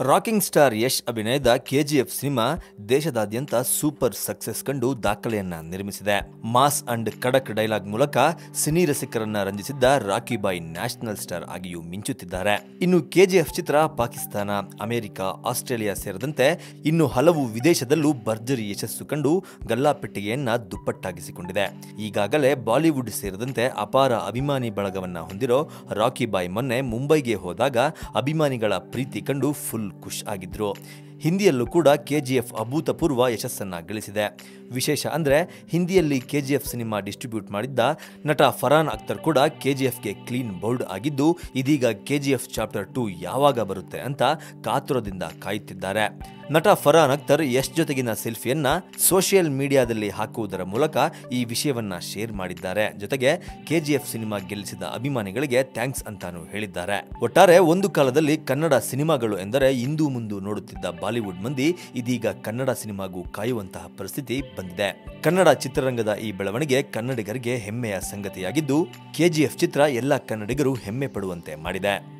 Rocking star Yash ಅಭಿನಯದ KGF cinema ದೇಶದಾದ್ಯಂತ super success ಕಂಡು ದಾಖಲೆಯನ್ನ ನಿರ್ಮಿಸಿದೆ. ಮಾಸ್ ಅಂಡ್ ಕಡಕ್ ಡೈಲಾಗ್ ಮೂಲಕ ಸಿನಿ ರಸಿಕರನ್ನ ರಂಜಿಸಿದ್ದ ರಾಕಿ ಬಾಯ್ ನ್ಯಾಷನಲ್ ಸ್ಟಾರ್ ಆಗಿಯೂ ಮಿಂಚುತ್ತಿದ್ದಾರೆ. ಇನ್ನು ಕೆಜಿಎಫ್ ಚಿತ್ರ ಪಾಕಿಸ್ತಾನ, ಅಮೆರಿಕ, ಆಸ್ಟ್ರೇಲಿಯಾ ಸೇರಿದಂತೆ ಇನ್ನು ಹಲವು ವಿದೇಶದಲ್ಲೂ ಭರ್ಜರಿ ಯಶಸ್ಸು ಕಂಡು ಗಲ್ಲಾಪೆಟ್ಟಿಗೆಯನ್ನ ದುಪ್ಪಟ್ಟಾಗಿಸಿಕೊಂಡಿದೆ. ಈಗಾಗಲೇ ಬಾಲಿವುಡ್ ಸೇರಿದಂತೆ ಅಪಾರ ಅಭಿಮಾನಿ ಬಳಗವನ್ನ ಹೊಂದಿರೋ ರಾಕಿ ಬಾಯ್ ಮೊನ್ನೆ ಮುಂಬೈಗೆ ಹೋದಾಗ ಅಭಿಮಾನಿಗಳ ಪ್ರೀತಿ ಕಂಡು ಫುಲ್ ಖುಷ್ ಆಗಿದ್ರು. ಹಿಂದಿಯಲ್ಲೂ ಕೂಡ ಕೆಜಿಎಫ್ ಅಭೂತಪೂರ್ವ ಯಶಸ್ಸನ್ನ ಗಳಿಸಿದೆ. ವಿಶೇಷ ಅಂದ್ರೆ ಹಿಂದಿಯಲ್ಲಿ ಕೆಜಿಎಫ್ ಸಿನಿಮಾ ಡಿಸ್ಟ್ರಿಬ್ಯೂಟ್ ಮಾಡಿದ್ದ ನಟ ಫರಾನ್ ಅಖ್ತರ್ ಕೂಡ ಕೆಜಿಎಫ್ಗೆ ಕ್ಲೀನ್ ಬೌಲ್ಡ್ ಆಗಿದ್ದು, ಇದೀಗ ಕೆಜಿಎಫ್ ಚಾಪ್ಟರ್ ಟೂ ಯಾವಾಗ ಬರುತ್ತೆ ಅಂತ ಕಾತುರದಿಂದ ಕಾಯುತ್ತಿದ್ದಾರೆ. ನಟ ಫರಾನ್ ಅಖ್ತರ್ ಯಶ್ ಜೊತೆಗಿನ ಸೆಲ್ಫಿಯನ್ನ ಸೋಷಿಯಲ್ ಮೀಡಿಯಾದಲ್ಲಿ ಹಾಕುವುದರ ಮೂಲಕ ಈ ವಿಷಯವನ್ನ ಶೇರ್ ಮಾಡಿದ್ದಾರೆ. ಜೊತೆಗೆ ಕೆಜಿಎಫ್ ಸಿನಿಮಾ ಗೆಲ್ಲಿಸಿದ ಅಭಿಮಾನಿಗಳಿಗೆ ಥ್ಯಾಂಕ್ಸ್ ಅಂತಾನು ಹೇಳಿದ್ದಾರೆ. ಒಟ್ಟಾರೆ ಒಂದು ಕಾಲದಲ್ಲಿ ಕನ್ನಡ ಸಿನಿಮಾಗಳು ಎಂದರೆ ಇಂದು ಮುಂದು ನೋಡುತ್ತಿದ್ದ ಬಾಲಿವುಡ್ ಮಂದಿ ಇದೀಗ ಕನ್ನಡ ಸಿನಿಮಾಗೂ ಕಾಯುವಂತಹ ಪರಿಸ್ಥಿತಿ ಬಂದಿದೆ. ಕನ್ನಡ ಚಿತ್ರರಂಗದ ಈ ಬೆಳವಣಿಗೆ ಕನ್ನಡಿಗರಿಗೆ ಹೆಮ್ಮೆಯ ಸಂಗತಿಯಾಗಿದ್ದು, ಕೆಜಿಎಫ್ ಚಿತ್ರ ಎಲ್ಲ ಕನ್ನಡಿಗರು ಹೆಮ್ಮೆ ಪಡುವಂತೆ ಮಾಡಿದೆ.